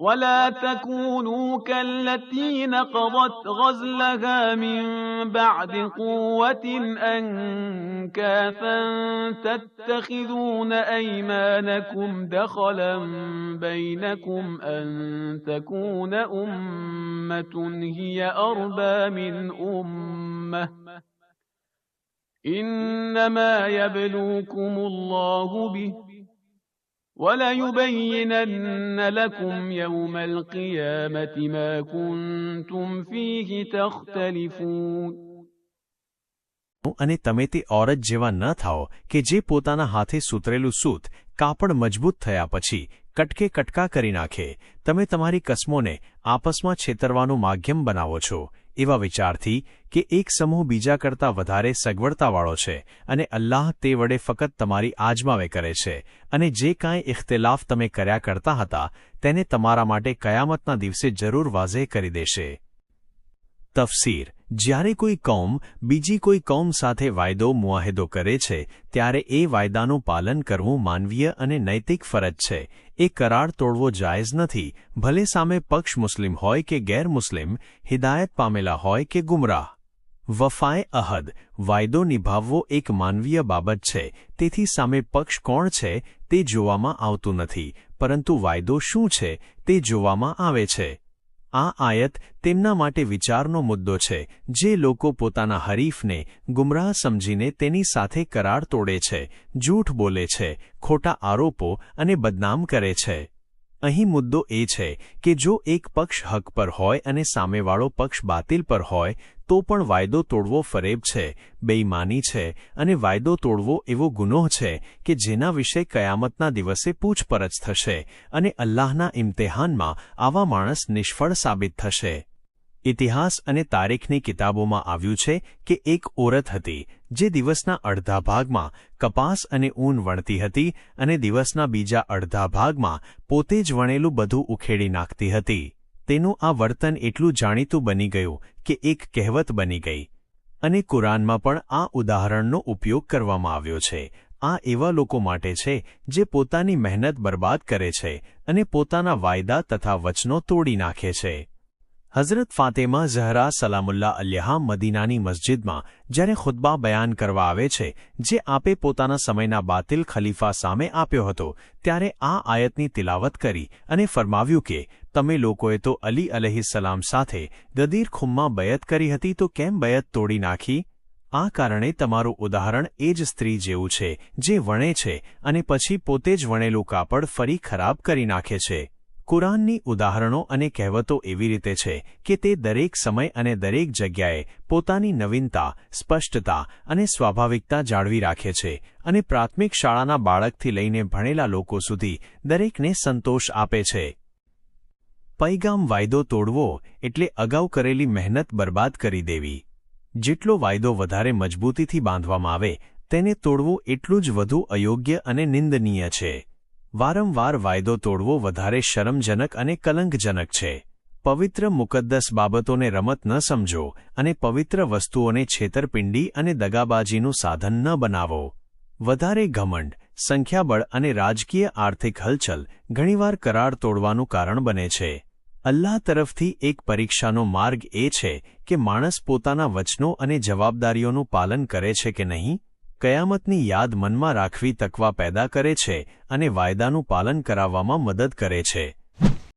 ولا تكونوا كالتي نقضت غزلها من بعد قوة أنكاثا تتخذون أيمانكم دخلا بينكم أن تكون أمة هي أربى من أمة إنما يبلوكم الله به وليبينن لكم يوم القيامة ما كنتم فيه تختلفون અને તમે તે ઓરત જેવા ન થાઓ કે જે પોતાના હાથે સૂતરેલું સૂત કાપડ મજબૂત થયા પછી કટકે કટકા કરી નાખે તમે તમારી કસમોને આપસમાં છેતરવાનું માધ્યમ બનાવો છો એવા વિચારથી કે એક સમૂહ બીજા કરતાં વધારે સગવડતાવાળો છે અને અલ્લાહ તે વડે ફકત તમારી આજમાવે કરે છે અને જે કાંઈ ઇખ્તિલાફ તમે કર્યા કરતા હતા, તેને તમારા માટે કયામતના દિવસે જરૂર વાઝે કરી દેશે. તફસીર. જ્યારે કોઈ કૌમ બીજી કોઈ કૌમ સાથે વાયદો મુઆહેદો કરે છે, ત્યારે એ વાયદાનું પાલન કરવું માનવીય અને નૈતિક ફરજ છે એ કરાર તોડવો જાયઝ નથી. ભલે સામે પક્ષ મુસ્લિમ હોય કે ગેરમુસ્લિમ હિદાયત પામેલા હોય કે ગુમરાહ. વફાએ અહદ, વાયદો નિભાવવો એક માનવીય બાબત છે. તેથી સામે પક્ષ કોણ છે, તે જોવામાં આવતું નથી. પરંતુ વાયદો શું છે, તે જોવામાં આવે છે. આ આયત તેમના માટે વિચારનો મુદ્દો છે, જે લોકો પોતાના હરીફને ગુમરાહ સમજીને તેની સાથે કરાર તોડે છે, જૂઠ બોલે છે, ખોટા આરોપો અને બદનામ કરે છે. અહીં મુદ્દો એ છે કે જો એક પક્ષ હક પર હોય અને સામેવાળો પક્ષ બાતિલ પર હોય તો પણ વાયદો તોડવો ફરેબ છે, બેઈમાની છે અને વાયદો તોડવો એવો ગુનોહ છે કે જેના વિશે કયામતના દિવસે પૂછપરછ થશે અને અલ્લાહના ઇમ્તેહાનમાં આવા માણસ નિષ્ફળ સાબિત થશે. ઇતિહાસ અને તારીખની કિતાબોમાં આવ્યું છે કે એક ઓરત હતી, જે દિવસના અડધા ભાગમાં કપાસ અને ઊન વણતી હતી અને દિવસના બીજા અડધા ભાગમાં પોતે જ વણેલું બધું ઉખેડી નાખતી હતી. તેનું આ વર્તન એટલું જાણીતું બની ગયું કે એક કહેવત બની ગઈ. અને કુરાનમાં પણ આ ઉદાહરણનો ઉપયોગ કરવામાં આવ્યો છે. આ એવા લોકો માટે છે જે પોતાની મહેનત બરબાદ કરે છે અને પોતાના વાયદા તથા વચનો તોડી નાખે છે. હઝરત ફાતેમા ઝહરા સલામુલ્લા અલ્યહા મદીનાની મસ્જિદમાં જ્યારે ખુદબા બયાન કરવા આવે છે, જે આપે પોતાના સમયના બાતિલ ખલીફા સામે આપ્યો હતો, ત્યારે આ આયતની તિલાવત કરી અને ફરમાવ્યું કે તમે લોકોએ તો અલી અલહીસલામ સાથે ગદીર ખુમમાં બયત કરી હતી, તો કેમ બયત તોડી નાખી? આ કારણે તમારું ઉદાહરણ એ જ સ્ત્રી જેવું છે, જે વણે છે અને પછી પોતે જ વણેલું કાપડ ફરી ખરાબ કરી નાખે છે. કુરાનની ઉદાહરણો અને કહેવતો એવી રીતે છે કે તે દરેક સમય અને દરેક જગ્યાએ પોતાની નવીનતા, સ્પષ્ટતા અને સ્વાભાવિકતા જાળવી રાખે છે અને પ્રાથમિક શાળાના બાળકથી લઈને ભણેલા લોકો સુધી દરેકને સંતોષ આપે છે. પૈગામ વાયદો તોડવો એટલે અગાઉ કરેલી મહેનત બરબાદ કરી દેવી. જેટલો વાયદો વધારે મજબૂતીથી બાંધવામાં આવે, તેને તોડવું એટલું જ વધુ અયોગ્ય અને નિંદનીય છે. વારંવાર વાયદો તોડવો વધારે શરમજનક અને કલંકજનક છે. પવિત્ર મુકદ્દસ બાબતોને રમત ન સમજો અને પવિત્ર વસ્તુઓને છેતરપિંડી અને દગાબાજીનું સાધન ન બનાવો. વધારે ઘમંડ, સંખ્યાબળ અને રાજકીય આર્થિક હલચલ ઘણીવાર કરાર તોડવાનું કારણ બને છે. અલ્લાહ તરફથી એક પરીક્ષાનો માર્ગ એ છે કે માણસ પોતાના વચનો અને જવાબદારીઓનું પાલન કરે છે કે નહીં, કયામતની યાદ મનમાં રાખવી તકવા પેદા કરે છે અને વાયદાનું પાલન કરાવવામાં મદદ કરે છે.